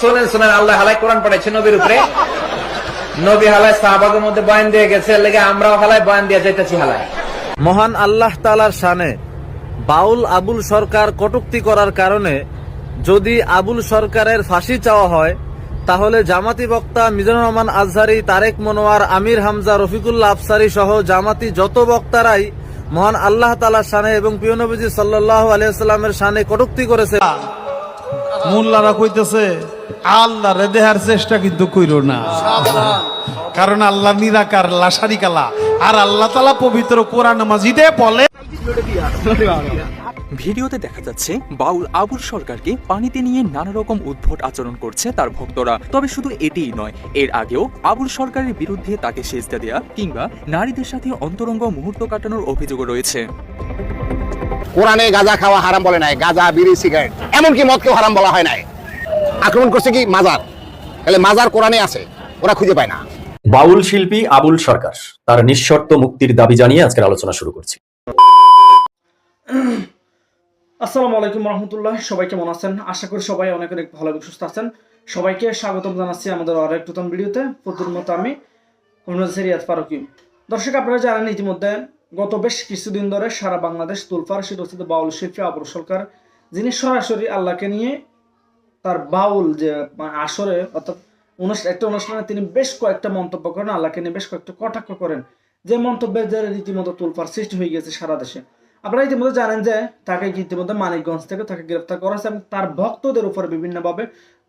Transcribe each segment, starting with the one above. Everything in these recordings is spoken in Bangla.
শোনেন শোনেন আল্লাহ হালাই কোরআন পড়াইছে নবীর উপরে। নবী হালাই সাহাবাগের মধ্যে বয়ান দিয়ে গেছে লেগে আমরাও হালাই বয়ান দিয়ে যাইতেছি হালাই মহান আল্লাহ তালার শানে বাউল আবুল সরকার কটুক্তি করার কারণে যদি আবুল সরকারের ফাঁসি চাওয়া হয় তাহলে জামাতি বক্তা মিজানুর রহমান আজহারি তারেক মনোয়ার আমির হামজা রফিকুল্লাহ আফসারি সহ জামাতি যত বক্তারাই মহান আল্লাহ তালার শানে এবং পিয়নবীজি সাল্লাহ আলিয়াল্লামের শানে কটুক্তি করেছে। মোল্লারা কইতেছে আল্লাহ রে দেহার চেষ্টা কিন্তু কইরো না। কারণ আল্লাহ নিরাকার লাসারি কালা। আর আল্লাহ তালা পবিত্র কোরআন মাজিদে বলে ভিডিওতে দেখা যাচ্ছে বাউল আবুল সরকারকে পানিতে নিয়ে নানা রকম উদ্ভট আচরণ করছে তার ভক্তরা। তবে শুধু এটিই নয় এর আগেও আবুল সরকারের বিরুদ্ধে তাকে সেজদা দেয়া কিংবা নারীদের সাথে অন্তরঙ্গ মুহূর্ত কাটানোর অভিযোগও রয়েছে। কোরআনে গাঁজা খাওয়া হারাম বলে নাই গাঁজা বিড়ি সিগারেট। এমনকি মদকেও হারাম বলা হয় নাই। আক্রমণ করছে কি মাজার? তাহলে মাজার কোরআনে আছে ওরা খুঁজে পায় না। বাউল শিল্পী আবুল সরকার তার নিঃশর্ত মুক্তির দাবি জানিয়ে আজকের আলোচনা শুরু করছি। আসসালামু আলাইকুম রহমতুল্লাহ সবাই কেমন আছেন? আশা করি সবাই অনেক অনেক ভালো এবং সুস্থ আছেন। সবাইকে স্বাগতম জানাচ্ছি আমাদের আর এক নতুন ভিডিওতে। প্রতির মতো আমি রিয়াজ ফারুকি। দর্শক আপনারা জানেন ইতিমধ্যে গত বেশ কিছুদিন ধরে সারা বাংলাদেশ তুলফার শীতস্থিত বাউল শিল্পী আবুল সরকার যিনি সরাসরি আল্লাহকে নিয়ে তার বাউল যে মানে আসরে, অর্থাৎ অনুষ্ঠান একটা অনুষ্ঠানে তিনি বেশ কয়েকটা মন্তব্য করেন, আল্লাহকে নিয়ে বেশ কয়েকটা কটাক্ষ করেন। যে মন্তব্যের দ্বারা রীতিমতো তুলফার সৃষ্টি হয়ে গেছে সারা দেশে। আপনারা ইতিমধ্যে জানেন যে, তাকে ইতিমধ্যে মানিকগঞ্জ থেকে তাকে গ্রেফতার করা হয়েছে এবং তার ভক্তদের উপরে বিভিন্নভাবে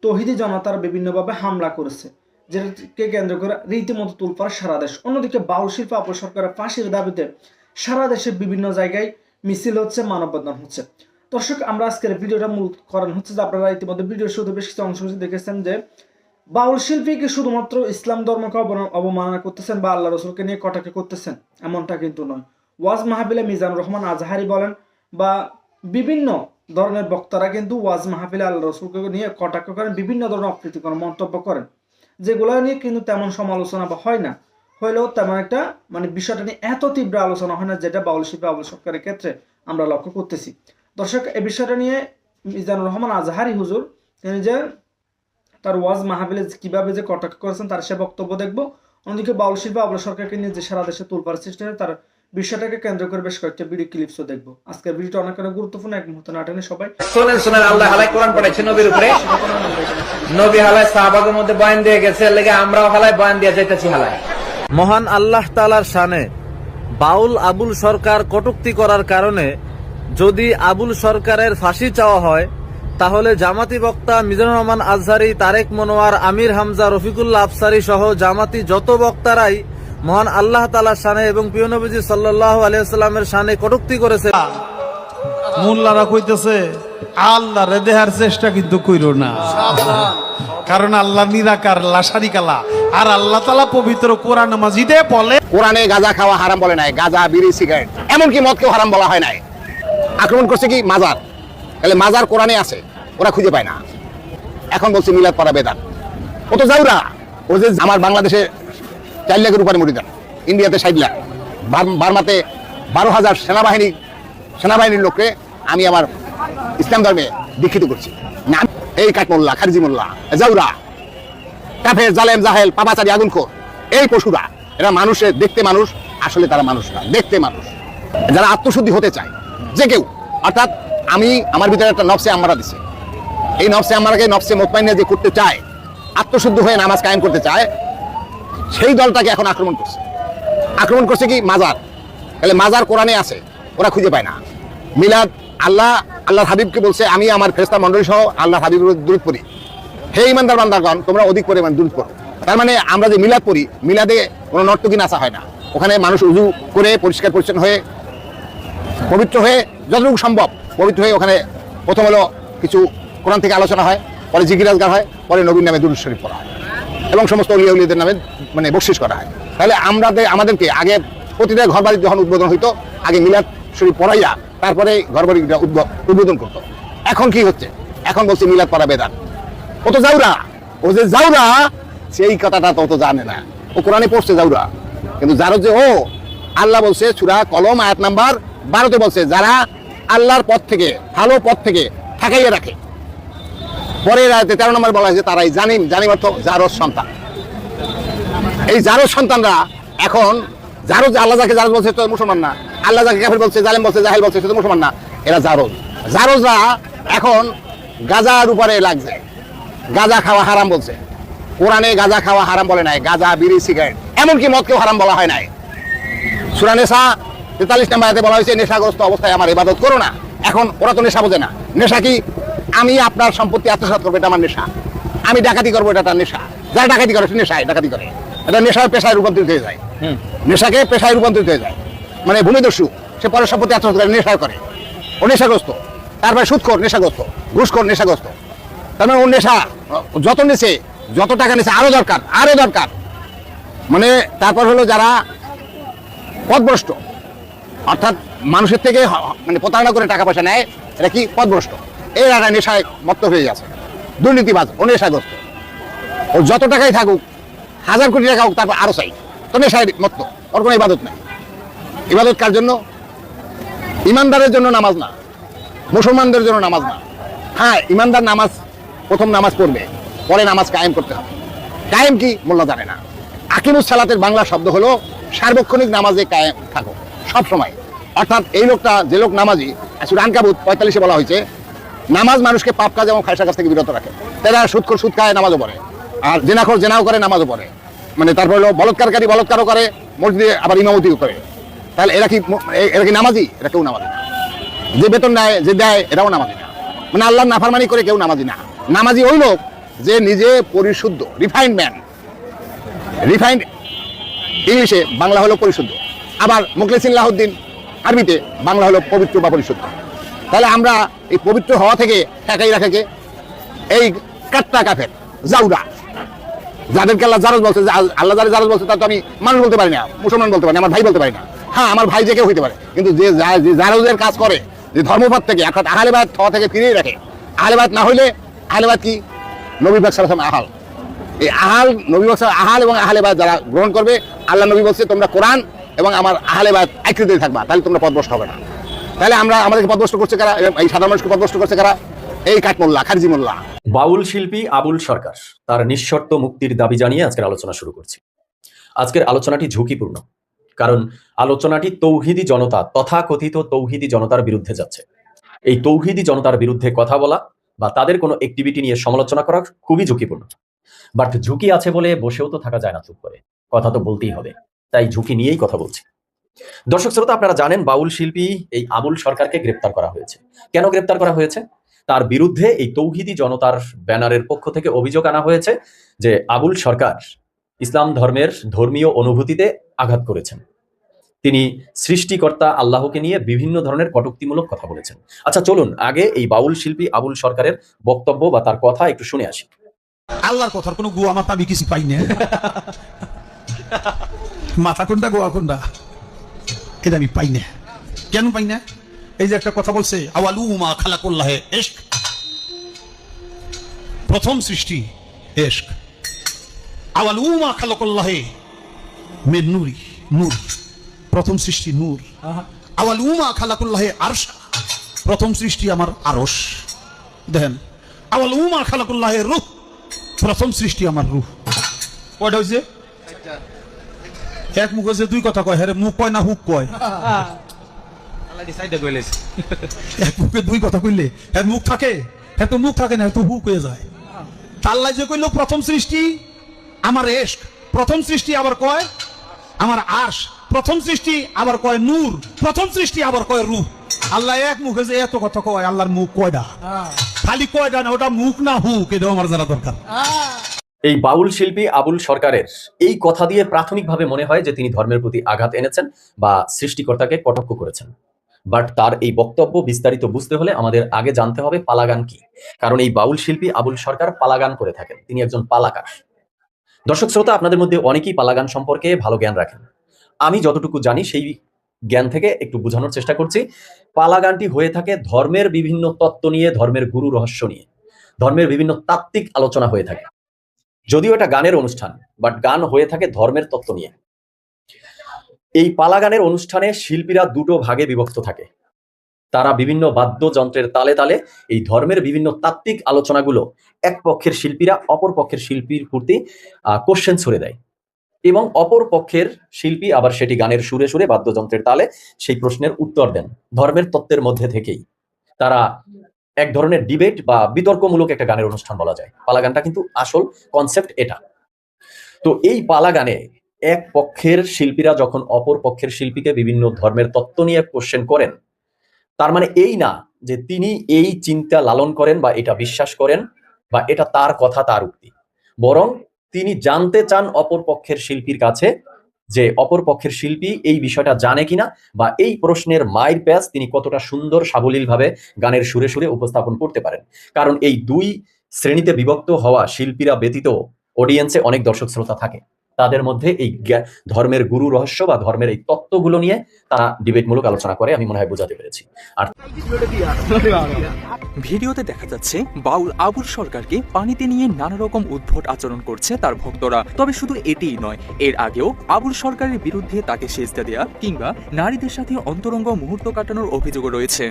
তহিদি জনতার বিভিন্নভাবে হামলা করেছে, যেটাকে কেন্দ্র করে রীতিমতো তুলপার সারা দেশ। অন্যদিকে বাউল শিল্প অপর সরকারের ফাঁসির দাবিতে সারা দেশের বিভিন্ন জায়গায় মিছিল হচ্ছে, মানববন্ধন হচ্ছে। দর্শক, আমরা আজকের ভিডিওটা মূল কারণ হচ্ছে যে আপনারা ইতিমধ্যে ভিডিওর শুধু বেশ কিছু অংশ দেখেছেন যে বাউল শিল্পীকে শুধুমাত্র ইসলাম ধর্মকে অবমাননা করতেছেন বা আল্লাহ রসুলকে নিয়ে কটাকে করতেছেন, এমনটা কিন্তু নয়। ওয়াজ মাহফিলে মিজানুর রহমান আজহারি বলেন বা বিভিন্ন ধরনের বক্তারা কিন্তু ওয়াজ মাহফিলে আল্লাহ রসুলকে নিয়ে কটাক্ষ করেন, বিভিন্ন ধরনের অপ্রীতিকর মন্তব্য করেন। যেগুলো নিয়ে কিন্তু তেমন সমালোচনা বা হয় না। হইলেও তেমন একটা মানে বিষয়টা নিয়ে এত তীব্র আলোচনা হয় না যেটা বাউল শিল্পী আবুল সরকারের ক্ষেত্রে আমরা লক্ষ্য করতেছি। দর্শক এই বিষয়টা নিয়ে মিজানুর রহমান আজহারি হুজুর তিনি যে তার ওয়াজ মাহফিলে কীভাবে যে কটাক্ষ করেছেন তার সে বক্তব্য দেখব। অন্যদিকে বাউল শিল্পী আবুল সরকারকে নিয়ে যে সারা দেশে তুলপার সৃষ্টি হয় তার বিষয়টাকে কেন্দ্র করে বেশ কয়েকটা ভিডিও ক্লিপসও দেখব। আজকের ভিডিওটা অনেক অনেক গুরুত্বপূর্ণ এক মুহূর্তে না টেনে সবাই শোনেন শোনেন আল্লাহ হালাই কোরআন পড়াইছে নবীর উপরে। নবী হালাই সাহাবাগের মধ্যে বয়ান দিয়ে গেছে লেগে আমরাও হালাই বয়ান দিয়ে যাইতেছি হালাই। মহান আল্লাহ তালার শানে বাউল আবুল সরকার কটুক্তি করার কারণে যদি আবুল সরকারের ফাঁসি চাওয়া হয় তাহলে জামাতি বক্তা মিজানুর রহমান আজহারি তারেক মনোয়ার আমির হামজা রফিকুল্লাহ আফসারি সহ জামাতি যত বক্তারাই মহান আল্লাহ তালার শানে এবং পিয়নবীজি সাল্লাহ আলিয়াল্লামের শানে কটুক্তি করেছে। মোল্লারা কইতেছে আল্লাহ রে দেহার চেষ্টা কিন্তু কইরো না। কারণ আল্লাহ নিরাকার লাসারি কালা। আর আল্লাহ তালা পবিত্র কোরআন মাজিদে বলে কোরআনে গাঁজা খাওয়া হারাম বলে নাই গাজা বিড়ি সিগারেট এমনকি মদকেও হারাম বলা হয় নাই। আক্রমণ করছে কি? মাজার। তাহলে মাজার কোরআনে আছে, ওরা খুঁজে পায় না। এখন বলছে মিলাদ পড়া বেদান ও তো যাওরা ও যে আমার বাংলাদেশে চার লাখের উপরে মরিদান, ইন্ডিয়াতে ষাট লাখ। বার্মাতে বারো হাজার সেনাবাহিনী, সেনাবাহিনীর লোককে আমি আমার ইসলাম ধর্মে দীক্ষিত করছি। না, এই কাঠমোল্লা খারিজি মোল্লা জাউরা। কাফের, জালেম, জাহেল, পাপাচারী আগুনখোর এই পশুরা, এরা মানুষের দেখতে মানুষ, আসলে তারা মানুষ না, দেখতে মানুষ। যারা আত্মশুদ্ধি হতে চায় যে কেউ। অর্থাৎ আমি আমার ভিতরে একটা নফসে আমরা দিছে। এই নফসে আমাকে নফসে মোতমাইনে যে করতে চায়, আত্মশুদ্ধ হয়ে নামাজ কায়েম করতে চায়, সেই দলটাকে এখন আক্রমণ করছে। আক্রমণ করছে কি? মাজার। তাহলে মাজার কোরআনে আছে, ওরা খুঁজে পায় না। মিলাদ আল্লাহ, আল্লাহর হাবিবকে বলছে, আমি আমার ফেরেস্তা মন্ডলী সহ আল্লাহর হাবিবের দূর করি হে ইমানদার বান্দারগণ তোমরা অধিক পরিমাণ দূর করো তার মানে আমরা যে মিলাদ পড়ি, মিলাদে কোনো নর্তকী নাচা হয় না। ওখানে মানুষ উজু করে পরিষ্কার পরিচ্ছন্ন হয়ে পবিত্র হয়ে যতটুকু সম্ভব পবিত্র হয়ে ওখানে প্রথম হলো কিছু কোরআন থেকে আলোচনা হয়, পরে জিকিরাজগার হয়, পরে নবীন নামে দুরুদ শরীফ পড়া হয় এবং সমস্ত অলিয়া উলিয়াদের নামে মানে বকশিস করা হয়। তাহলে আমরা আমাদেরকে আগে প্রতিটা ঘর বাড়ি যখন উদ্বোধন হইতো, আগে মিলাদ শরীফ পড়াইয়া তারপরে ঘর বাড়িটা উদ্বোধন করতো। এখন কি হচ্ছে? এখন বলছে মিলাদ পড়া বেদান ও তো যাওরা ও যে যাওরা সেই কথাটা তো জানে না। ও কোরআনে পড়ছে যাওরা কিন্তু যারো যে ও, আল্লাহ বলছে সুরা, কলম, আয়াত নাম্বার বারোতে বলছে, যারা আল্লাহর পথ থেকে, ভালো পথ থেকে ঠেকাইয়ে রাখে। পরে আয়তে তেরো নম্বর বলা হয়েছে তারাই জানিম জানিম অর্থ জারজ সন্তান। এই জারজ সন্তানরা এখন জারজ, আল্লাহ যাকে জারজ বলছে তো মুসলমান না। আল্লাহ যাকে কাফের বলছে, জালেম বলছে, জাহেল বলছে, সে তো মুসলমান না। এরা জারজ। জারজরা এখন গাজার উপরে লাগছে। গাজা খাওয়া হারাম বলছে। কোরআনে গাজা খাওয়া হারাম বলে নাই। গাজা, বিড়ি, সিগারেট। এমনকি মদকেও হারাম বলা হয় নাই। সুরা নেশা তেতাল্লিশ নাম্বার বলা হয়েছে নেশাগ্রস্ত অবস্থায় আমার ইবাদত করো না। এখন ওরা তো নেশা বোঝে না। নেশা কি? আমি আপনার সম্পত্তি আত্মসাৎ করব এটা আমার নেশা। আমি ডাকাতি করব এটা তার নেশা। যারা ডাকাতি করে সে নেশায় ডাকাতি করে। এটা নেশার পেশায় রূপান্তরিত হয়ে যায়। নেশাকে পেশায় রূপান্তরিত হয়ে যায়। মানে ভূমিদস্যু সে পরের সম্পত্তি আত্মসাৎ করে নেশা করে। ও নেশাগ্রস্ত। তারপরে সুৎখোর নেশাগ্রস্ত। ঘুষখোর নেশাগ্রস্ত। তার মানে ও নেশা যত নেছে যত টাকা নেছে আরও দরকার আরও দরকার। মানে তারপর হলো যারা পদভ্রষ্ট অর্থাৎ মানুষের থেকে মানে প্রতারণা করে টাকা পয়সা নেয়, এটা কি পদভ্রষ্ট? এর একটা নেশায় মত্ত হয়ে গেছে, দুর্নীতিবাজ ও নেশাগ্রস্ত ও যত টাকাই থাকুক, হাজার কোটি টাকা হোক, তারপর আরও চাই। তো নেশায় মত্ত, ওর কোনো ইবাদত নাই। ইবাদত কার জন্য? ইমানদারের জন্য নামাজ না, মুসলমানদের জন্য নামাজ না। হ্যাঁ ইমানদার নামাজ, প্রথম নামাজ পড়বে, পরে নামাজ কায়েম করতে হবে। কায়েম কি? মোল্লা জানে না। আকিমুস সালাতের বাংলা শব্দ হলো, সার্বক্ষণিক নামাজে কায়েম থাকো। সব সময়। অর্থাৎ এই লোকটা, যে লোক নামাজি সুরান কাবুত, পঁয়তাল্লিশে বলা হয়েছে, নামাজ মানুষকে পাপ কাজ এবং খায়সা কাজ থেকে বিরত রাখে। তারা সুৎখর সুদ খায়, নামাজও পড়ে। আর জেনাখর জেনাও করে, নামাজও পড়ে। মানে তারপর হলো বলৎকারকারী বলৎকারও করে, মসজিদে আবার ইমামতিও করে। তাহলে এরা কি এরা কি নামাজি? এরা কেউ নামাজি না। যে বেতন নেয়, যে দেয় এটাও নামাজি না। মানে আল্লাহ নাফারমানি করে কেউ নামাজি না। নামাজি ওই লোক যে নিজে পরিশুদ্ধ রিফাইন্ড ম্যান রিফাইন্ড ইংলিশে বাংলা হলো পরিশুদ্ধ। আবার মুখলেসিন লাহুদ্দিন আরবিতে, বাংলা হলো পবিত্র বা পরিশুদ্ধ। তাহলে আমরা এই পবিত্র হওয়া থেকে ঠেকাই রাখাকে এই কাট্টা কাফের, জাউরা। যাদেরকে আল্লাহ জারজ বলছে আল্লাহ যারা জারজ বলছে, তা তো আমি মানুষ বলতে পারি না, মুসলমান বলতে পারি না, আমার ভাই বলতে পারি না। হ্যাঁ আমার ভাই যে কেউ হইতে পারে। কিন্তু যে জারজের কাজ করে, যে ধর্মপথ থেকে, অর্থাৎ আহলেবাদ থ থেকে ফিরিয়ে রাখে আহলেবাদ না হইলে আহলেবাদ কি? নবী বাক সালাম আহাল। এই আহাল, নবী বাক আহাল এবং আহলেবাদ যারা গ্রহণ করবে, আল্লাহ নবী বলছে, তোমরা কোরআন এবং আমার আহলেবাদ একৃতি থাকবা, তাহলে তোমরা পদভ্রষ্ট হবে না। তাহলে আমরা, আমাদেরকে পদভ্রষ্ট করছে কারা? এই সাধারণ মানুষকে পদভ্রষ্ট করছে কারা? এই কাঠমোল্লা, খারজি মোল্লা। বাউল শিল্পী আবুল সরকার, তার নিঃশর্ত মুক্তির দাবি জানিয়ে আজকের আলোচনা শুরু করছি। আজকের আলোচনাটি ঝুঁকিপূর্ণ, কারণ আলোচনাটি তৌহিদি জনতা, তথাকথিত তৌহিদি জনতার বিরুদ্ধে যাচ্ছে। এই তৌহিদি জনতার বিরুদ্ধে কথা বলা বা তাদের কোনো অ্যাক্টিভিটি নিয়ে সমালোচনা করা খুবই ঝুঁকিপূর্ণ। বাট ঝুঁকি আছে বলে বসেও তো থাকা যায় না চুপ করে, কথা তো বলতেই হবে। তাই ঝুঁকি নিয়েই কথা বলছি। দর্শক শ্রোতা, আপনারা জানেন বাউল শিল্পী এই আবুল সরকারকে গ্রেপ্তার করা হয়েছে। কেন গ্রেপ্তার করা হয়েছে? তার বিরুদ্ধে এই তৌহিদি জনতার ব্যানারের পক্ষ থেকে অভিযোগ আনা হয়েছে যে আবুল সরকার ইসলাম ধর্মের ধর্মীয় অনুভূতিতে আঘাত করেছেন। তিনি সৃষ্টিকর্তা আল্লাহকে নিয়ে বিভিন্ন ধরনের কটুক্তিমূলক কথা বলেছেন। আচ্ছা চলুন আগে এই বাউল শিল্পী আবুল সরকারের বক্তব্য বা তার কথা একটু শুনে আসি। আল্লাহর কথার কোনো গুয়া মাথা আমি কিছু পাই না মাথা কোনটা গোয়া কোনটা? এটা আমি পাই না। কেন পাই না? এই যে একটা কথা বলছে আওয়ালু মা খালাকুল্লাহে এশক। প্রথম সৃষ্টি এশক। আওয়ালু মা খালাকুল্লাহে মে নুরি নূর। প্রথম সৃষ্টি নূর। আওয়ালু মা খালাকুল্লাহে আরশা। প্রথম সৃষ্টি আমার আরশ। দেখেন আওয়ালু মা খালাকুল্লাহে রূহ। প্রথম সৃষ্টি আমার রুহ। কয়টা হয়েছে এক মুখ হয়েছে দুই কথা কয় হ্যাঁ মুখ কয় না হুক কয়? এক মুখে দুই কথা কইলে হ্যাঁ মুখ থাকে? হ্যাঁ তো মুখ থাকে না তো হুক হয়ে যায়। তাল্লাই যে কইলো প্রথম সৃষ্টি আমার এশক প্রথম সৃষ্টি আবার কয় আমার আশ প্রথম সৃষ্টি আবার কয় নূর প্রথম সৃষ্টি আবার কয় রূহ আল্লাহ এক মুখে যে এত কথা কয় আল্লাহর মুখ কয়টা খালি কয়টা না ওটা মুখ না হুক এটাও আমার জানা দরকার। এই বাউল শিল্পী আবুল সরকারের এই কথা দিয়ে প্রাথমিকভাবে মনে হয় যে তিনি ধর্মের প্রতি আঘাত এনেছেন বা সৃষ্টিকর্তাকে কটাক্ষ করেছেন। বাট তার এই বক্তব্য বিস্তারিত বুঝতে হলে আমাদের আগে জানতে হবে পালাগান কি। কারণ এই বাউল শিল্পী আবুল সরকার পালাগান করে থাকেন। তিনি একজন পালাকার। দর্শক শ্রোতা, আপনাদের মধ্যে অনেকেই পালাগান সম্পর্কে ভালো জ্ঞান রাখেন। আমি যতটুকু জানি, সেই জ্ঞান থেকে একটু বোঝানোর চেষ্টা করছি। পালাগানটি হয়ে থাকে ধর্মের বিভিন্ন তত্ত্ব নিয়ে, ধর্মের গুরু রহস্য নিয়ে। ধর্মের বিভিন্ন তাত্ত্বিক আলোচনা হয়ে থাকে। যদিও এটা গানের অনুষ্ঠান বাট গান হয়ে থাকে ধর্মের তত্ত্ব নিয়ে। এই পালা গানের অনুষ্ঠানে শিল্পীরা দুটো ভাগে বিভক্ত থাকে। তারা বিভিন্ন বাদ্যযন্ত্রের তালে তালে এই ধর্মের বিভিন্ন তাত্ত্বিক আলোচনাগুলো এক পক্ষের শিল্পীরা অপর পক্ষের শিল্পীর প্রতি কোশ্চেন ছুড়ে দেয়। এবং অপর পক্ষের শিল্পী আবার সেটি গানের সুরে সুরে বাদ্যযন্ত্রের তালে সেই প্রশ্নের উত্তর দেন, ধর্মের তত্ত্বের মধ্যে থেকেই। তারা এক ধরনের ডিবেট বা বিতর্কমূলক একটা গানের অনুষ্ঠান বলা যায়। পালা গানটা কিন্তু আসল কনসেপ্ট এটা। তো এই পালা গানে এক পক্ষের শিল্পীরা যখন অপর পক্ষের শিল্পীকে বিভিন্ন ধর্মের তত্ত্ব নিয়ে কোশ্চেন করেন, তার মানে এই না যে তিনি এই চিন্তা লালন করেন বা এটা বিশ্বাস করেন বা এটা তার কথা, তার উক্তি। বরং তিনি জানতে চান অপর পক্ষের শিল্পীর কাছে যে অপর পক্ষের শিল্পী এই বিষয়টা জানে কিনা বা এই প্রশ্নের মায়ের প্যাচ তিনি কতটা সুন্দর, সাবলীলভাবে গানের সুরে সুরে উপস্থাপন করতে পারেন। কারণ এই দুই শ্রেণীতে বিভক্ত হওয়া শিল্পীরা ব্যতীত অডিয়েন্সে অনেক দর্শক শ্রোতা থাকে। তাদের মধ্যে এই ধর্মের গুরু রহস্য বা ধর্মের এই তত্ত্বগুলো নিয়ে তারা ডিবেটমূলক আলোচনা করে, আমি মনে হয় বোঝাতে পেরেছি। আর ভিডিওতে দেখা যাচ্ছে, বাউল আবুল সরকারকে পানিতে নিয়ে নানা রকম উদ্ভট আচরণ করছে তার ভক্তরা। তবে শুধু এটিই নয়, এর আগেও আবুল সরকারের বিরুদ্ধে তাকে সেজদা দেয়া কিংবা নারীদের সাথে অন্তরঙ্গ মুহূর্ত কাটানোর অভিযোগও রয়েছে।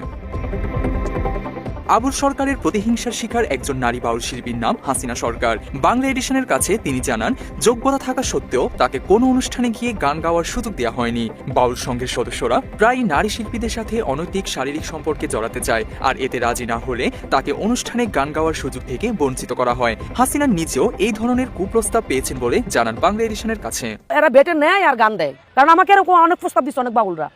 আবুল সরকারের প্রতিহিংসার শিকার একজন নারী বাউল শিল্পীর নাম হাসিনা সরকার। বাংলা এডিশনের কাছে তিনি জানান, যোগ্যতা থাকা সত্ত্বেও তাকে কোনো অনুষ্ঠানে গিয়ে গান গাওয়ার সুযোগ দেওয়া হয়নি। বাউল সংঘের সদস্যরা প্রায় নারী শিল্পীদের সাথে অনৈতিক শারীরিক সম্পর্কে জড়াতে চায়, আর এতে রাজি না হলে তাকে অনুষ্ঠানে গান গাওয়ার সুযোগ থেকে বঞ্চিত করা হয়। হাসিনা নিজেও এই ধরনের কুপ্রস্তাব পেয়েছেন বলে জানান বাংলা এডিশনের কাছে। এরা বেটে নেয় আর গান দেয়। কারণ আমাকে এরকম অনেক প্রস্তাব দিচ্ছে অনেক বাউলরা।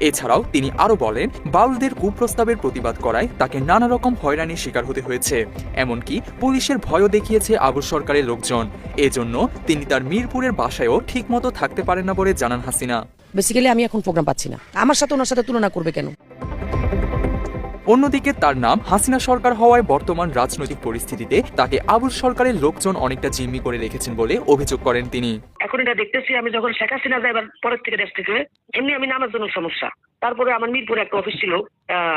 এছাড়াও তিনি আরও বলেন, বাউলদের কুপ্রস্তাবের প্রতিবাদ করায় তাকে নানা রকম হয়রানির শিকার হতে হয়েছে। এমনকি পুলিশের ভয়ও দেখিয়েছে আবুল সরকারের লোকজন। এজন্য তিনি তার মিরপুরের বাসায়ও ঠিকমতো থাকতে পারেন না বলে জানান হাসিনা। বেসিক্যালি আমি এখন প্রোগ্রাম পাচ্ছি না। আমার সাথে ওনার সাথে তুলনা করবে কেন? অন্যদিকে তার নাম হাসিনা সরকার হওয়ায় বর্তমান রাজনৈতিক পরিস্থিতিতে তাকে আবুল সরকারের লোকজন অনেকটা জিম্মি করে রেখেছেন বলে অভিযোগ করেন তিনি। এখন এটা দেখতেছি, আমি যখন শেখ হাসিনা যাইবার পরের থেকে দেশ থেকে, এমনি আমি নামার জন্য সমস্যা। তারপরে আমার মিরপুরে একটা অফিস ছিল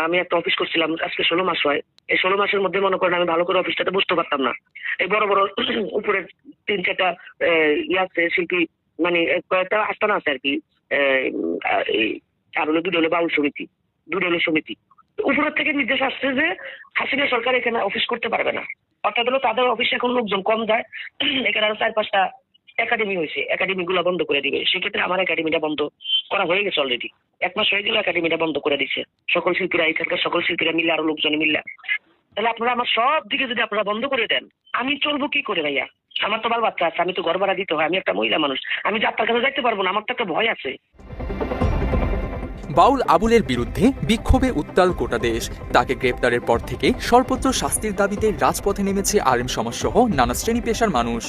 আমি একটা অফিস করছিলাম আজকে ষোলো মাস হয়। এই ষোলো মাসের মধ্যে মনে করেন আমি ভালো করে অফিসটাতে বসতে পারতাম না। এই বড় বড় উপরের তিন চারটা ইয়ে আছে, শিল্পী মানে কয়েকটা আস্তানা আছে আর কি আর হলো দুটো হলো বাউল সমিতি, দুটো হলো সমিতি। উপরের থেকে নির্দেশ আসছে যে হাসিনা সরকার এখানে অফিস করতে পারবে না। অর্থাৎ হলো তাদের অফিসে এখন লোকজন কম যায়। এখানে আরও চার পাঁচটা একাডেমি হয়েছে। একাডেমি গুলো বন্ধ করে দিবে। সেক্ষেত্রে আমার একাডেমিটা বন্ধ করা হয়ে গেছে অলরেডি এক মাস হয়ে গেল একাডেমিটা বন্ধ করে দিচ্ছে। সকল শিল্পীরা এখানকার সকল শিল্পীরা মিলে আরও লোকজন মিলে তাহলে আপনারা আমার সব দিকে যদি আপনারা বন্ধ করে দেন, আমি চলবো কি করে ভাইয়া? আমার তো বাল বাচ্চা আছে, আমি তো ঘর ভাড়া দিতে হয়, আমি একটা মহিলা মানুষ। আমি যে আপনার কাছে যাইতে পারব না, আমার তো একটা ভয় আছে। বাউল আবুলের বিরুদ্ধে বিক্ষোভে উত্তাল গোটা দেশ। তাকে গ্রেপ্তারের পর থেকে সর্বোচ্চ শাস্তির দাবিতে রাজপথে নেমেছে আরেম সমাজসহ নানা শ্রেণি পেশার মানুষ।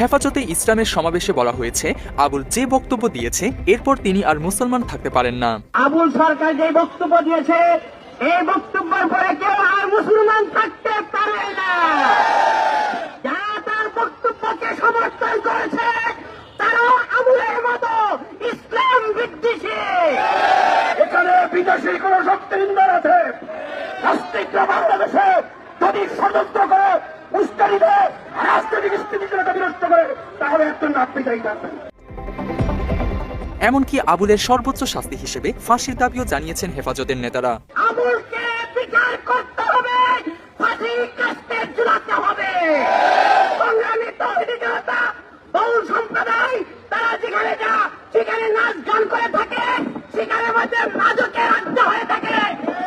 হেফাজতে ইসলামের সমাবেশে বলা হয়েছে, আবুল যে বক্তব্য দিয়েছে, এরপর তিনি আর মুসলমান থাকতে পারেন না। আবুল সরকার যে বক্তব্য দিয়েছে, এই বক্তব্যের পরে কেউ আর মুসলমান থাকতে পারে না। যারা তার বক্তব্যকে সমর্থন করেছে তারা আবুলের মতো ইসলাম বিদ্বেষী এখানে বিদেশি কোন শক্তিন্দর আছে। নাস্তিকরা বাংলাদেশে যদি ষড়যন্ত্র করে উস্কানি দেয় রাজনৈতিক স্থিতিশীলতা বিনষ্ট করে তাহলে একজন নাস্তিকাই থাকবেন। এমনকি আবুলের সর্বোচ্চ শাস্তি হিসেবে ফাঁসির দাবিও জানিয়েছেন হেফাজতের নেতারা। আবুলকে বিচার করতে হবে ফাঁসি কাস্তে ঝুলাতে হবে সংগ্রামী তৌহিদি জনতা বহু সম্প্রদায় যেখানে যা সেখানে নাচ গান করে থাকে। সেখানের মধ্যে মাদকের আড্ডা হয়ে থাকে।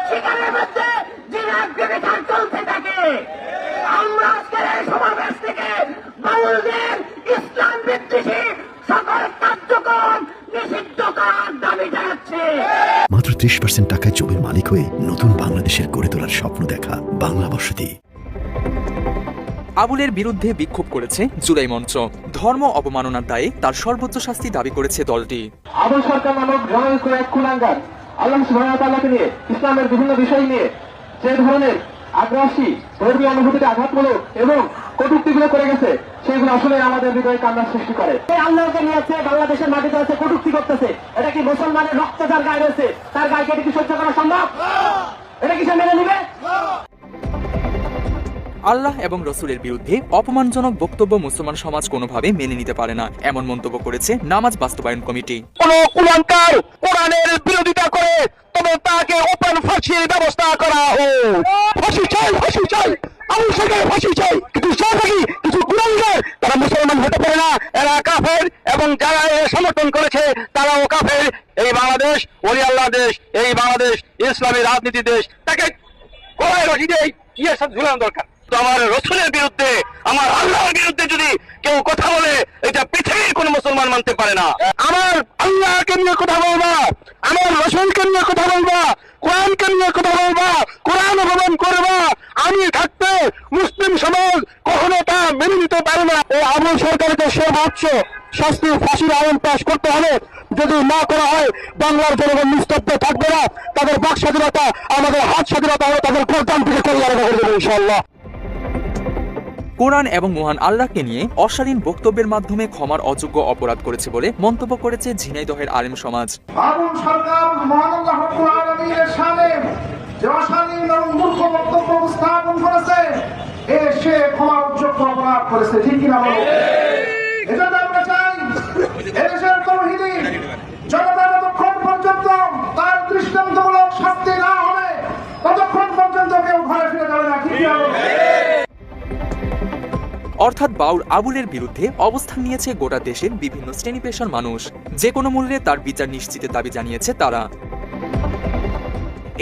সেখানের মধ্যে জিনার চলতে থাকে। আমরা আজকের এই সমাবেশ থেকে বাউলদের ইসলাম বিদ্বেষী সকল কার্যক্রম নিষিদ্ধ করার দাবি জানাচ্ছি। মাত্র ত্রিশ পার্সেন্ট টাকায় জমির মালিক হয়ে নতুন বাংলাদেশের গড়ে তোলার স্বপ্ন দেখা বাংলা বসতি আবুলের বিরুদ্ধে বিক্ষোভ করেছে জুলাই মঞ্চ। ধর্ম অবমাননার দায়ে তার সর্বোচ্চ শাস্তি দাবি করেছে দলটি। আবুল সরকার নামক এক কুলাঙ্গার আল্লাহ নিয়ে ইসলামের বিভিন্ন বিষয় নিয়ে যে ধরনের আগ্রাসী ধর্মীয় অনুভূতিতে আঘাতমূলক এবং কটুক্তিগুলো করে গেছে সেগুলো আসলে আমাদের হৃদয়ে কান্নার সৃষ্টি করে। এই আল্লাহকে নিয়েছে বাংলাদেশের মাটিতে আছে কটুক্তি করতেছে। এটা কি মুসলমানের রক্ত যার গায়ে রয়েছে তার গায়ে কি সহ্য করা সম্ভব? এটা কি সে মেনে নিবে? আল্লাহ এবং রসুলের বিরুদ্ধে অপমানজনক বক্তব্য মুসলমান সমাজ কোনোভাবে মেনে নিতে পারে না, এমন মন্তব্য করেছে নামাজ বাস্তবায়ন কমিটি। কোন কুলাঙ্কার কোরআনের বিরোধিতা করে তবে তাকে ওপেন ফাঁসির ব্যবস্থা করা হোক। ফাঁসি চাই ফাঁসি চাই আমি সেখানে ফাঁসি চাই। কিন্তু চাই কিছু কুলাঙ্কার, তারা মুসলমান হতে পারে না, এরা কাফের এবং যারা এর সমর্থন করেছে, তারাও কাফের। এই বাংলাদেশ, ওলি আল্লাহ দেশ, এই বাংলাদেশ, ইসলামী রাজনীতি দেশ, তাকে কড়াই রশি দিয়ে ইয়ের সাথে ঝুলানো দরকার? তো আমার রসুলের বিরুদ্ধে, আমার আল্লাহর বিরুদ্ধে যদি কেউ কথা বলে, এটা পৃথিবীর কোন মুসলমান মানতে পারে না। আমার আল্লাহকে নিয়ে কথা বলবা, আমার রসুলকে নিয়ে কথা বলবা, কোরআনকে নিয়ে কথা বলবা, কোরআন অবলম্বন করবা, আমি থাকতে মুসলিম সমাজ কখনো তা মেনে নিতে পারে না। এই আমল সরকারকে সর্বোচ্চ শাস্তি ফাঁসির আইন পাশ করতে হবে যদি না করা হয়, বাংলার জনগণ নিস্তব্ধ থাকবে না, তাদের বাক স্বাধীনতা, আমাদের হাত স্বাধীনতা হবে তাদের কোরআন থেকে কল্যাণ করে দেবে ইনশাল্লাহ কোরআন এবং মহান আল্লাহকে নিয়ে অশালীন বক্তব্যের মাধ্যমে ক্ষমার অযোগ্য অপরাধ করেছে বলে মন্তব্য করেছে ঝিনাইদহের আলেম সমাজ। না ততক্ষণ পর্যন্ত কেউ ঘরে ফিরে যাবে না অর্থাৎ বাউল আবুলের বিরুদ্ধে অবস্থান নিয়েছে গোটা দেশের বিভিন্ন শ্রেণি পেশার মানুষ। যে কোনো মূল্যে তার বিচার নিশ্চিতের দাবি জানিয়েছে তারা।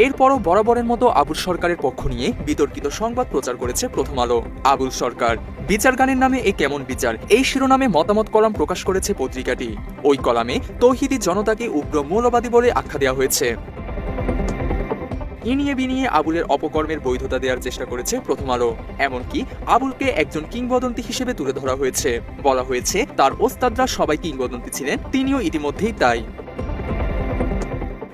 এরপরও বরাবরের মতো আবুল সরকারের পক্ষ নিয়ে বিতর্কিত সংবাদ প্রচার করেছে প্রথম আলো। আবুল সরকার, বিচার গানের নামে এ কেমন বিচার? এই শিরোনামে মতামত কলাম প্রকাশ করেছে পত্রিকাটি। ওই কলামে তৌহিদি জনতাকে উগ্র মৌলবাদী বলে আখ্যা দেওয়া হয়েছে। ইনিয়ে বিনিয়ে আবুলের অপকর্মের বৈধতা দেওয়ার চেষ্টা করেছে প্রথম আলো। এমনকি আবুলকে একজন কিংবদন্তি হিসেবে তুলে ধরা হয়েছে। বলা হয়েছে, তার ওস্তাদরা সবাই কিংবদন্তি ছিলেন, তিনিও ইতিমধ্যেই তাই।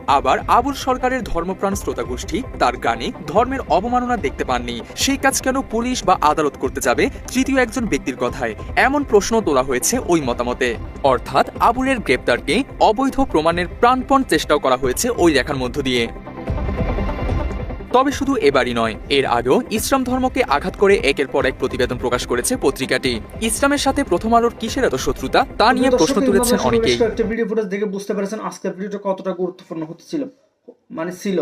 আবার আবুল সরকারের ধর্মপ্রাণ শ্রোতা গোষ্ঠী তার গানে ধর্মের অবমাননা দেখতে পাননি। সেই কাজ কেন পুলিশ বা আদালত করতে যাবে, তৃতীয় একজন ব্যক্তির কথায়। এমন প্রশ্ন তোলা হয়েছে ওই মতামতে। অর্থাৎ আবুলের গ্রেপ্তারকে অবৈধ প্রমাণের প্রাণপণ চেষ্টাও করা হয়েছে ওই লেখার মধ্য দিয়ে। তবে শুধু এবারই নয় এর আগেও ইসলাম ধর্মকে আঘাত করে একের পর এক প্রতিবেদন প্রকাশ করেছে পত্রিকাটি। ইসলামের সাথে প্রথম আলোর কিসের এত শত্রুতা? তা নিয়ে প্রশ্ন তুলেছেন অনেকেই। একটা ভিডিও ফুটেজ দেখে বুঝতে পেরেছেন আজকের ভিডিওটা কতটা গুরুত্বপূর্ণ হতে ছিল মানে ছিল।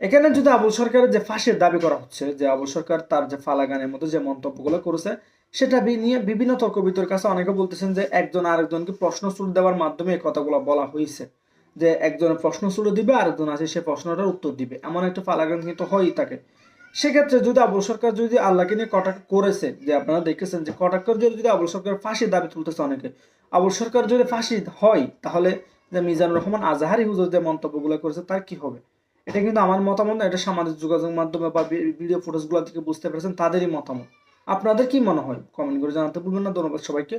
এখানে যদি আবুল সরকারের যে ফাঁসির দাবি করা হচ্ছে যে আবুল সরকার তার যে ফালাগানের মতো যে মন্তব্যগুলো করেছে সেটা নিয়ে বিভিন্ন তর্ক বিতর্ক কাছে অনেকে বলতেছেন যে একজন আরেকজনকে প্রশ্ন উত্তর দেওয়ার মাধ্যমে এই কথাগুলো বলা হয়েছে। যে একজন প্রশ্ন উত্তর দিবে আর একজন আছে, সে প্রশ্নটার উত্তর দিবে। এমন একটা ফালাগান কিন্তু হয়ই থাকে। সেক্ষেত্রে যদি আবুল সরকার যদি আল্লাহকে নিয়ে কটাক্ষ করেছে, যে আপনারা দেখেছেন যে কটাক্ষ যদি আবুল সরকার ফাঁসির দাবি তুলতেছে অনেকে, আবুল সরকার যদি ফাঁসি হয়, তাহলে যে মিজানুর রহমান আজাহারি হুজুর যে মন্তব্যগুলো করেছে, তার কি হবে? এটা কিন্তু আমার মতামত এটা সামাজিক যোগাযোগ মাধ্যমে বা ভিডিও ফুটেজগুলো থেকে বুঝতে পেরেছেন তাদেরই মতামত। আপনাদের কি মনে হয়? কমেন্ট করে জানাতে ভুলবেন না। ধন্যবাদ সবাইকে।